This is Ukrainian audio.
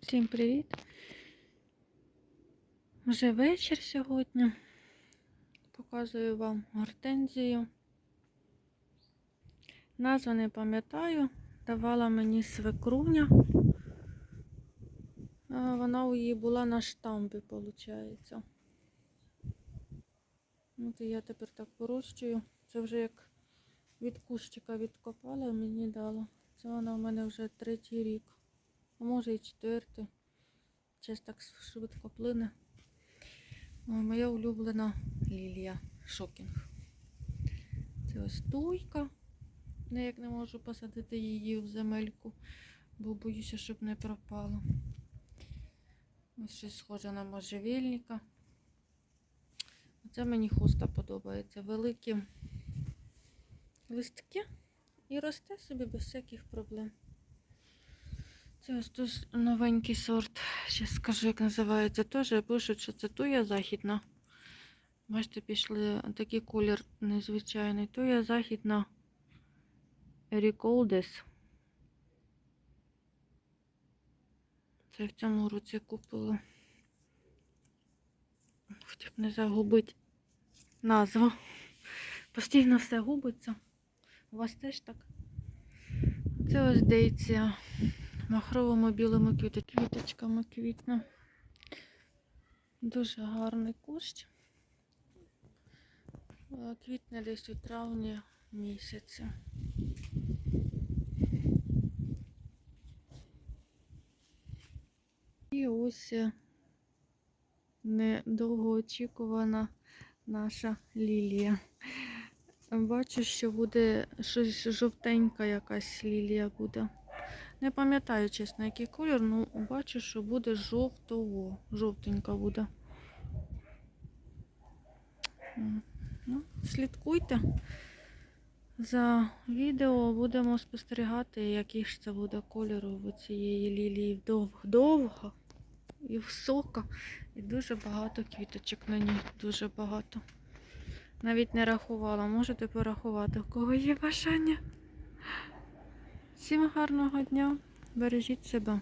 Всім привіт! Вже вечір сьогодні. Показую вам гортензію. Назву не пам'ятаю. Давала мені свекруня. Вона у її була на штампі, виходить. От я тепер так вирощую. Це вже як від кущика відкопала, мені дала. Це вона в мене вже третій рік. А може і четвертий. Час так швидко плине. Моя улюблена лілія шокінг. Це ось туйка. Ніяк не можу посадити її в земельку, бо боюся, щоб не пропало. Ось щось схоже на можжевельника. Це мені хуста подобається. Великі листки і росте собі без всяких проблем. Це ось тут новенький сорт. Ще скажу, як називається. Теж пишуть, що це туя західна. Бачите, пішли такий колір незвичайний. Туя західна Еріколдес. Це в цьому році купила. Хоча б не загубить назву. Постійно все губиться. У вас теж так? Це ось дейція. Махровими білими квіточками квітне. Дуже гарний кущ. Е, Квітне десь у травні місяці. І ось е, недовгоочікувана наша лілія. Бачу, що буде щось жовтенька якась лілія буде. Не пам'ятаю, чесно, який колір, ну бачу, що буде жовтого. Жовтенька буде. Ну, слідкуйте за відео, будемо спостерігати, який ж це буде кольору цієї лілії довго і висока. І дуже багато квіточок на ній, дуже багато. Навіть не рахувала, можете порахувати, у кого є бажання. Всім гарного дня, бережіть себе.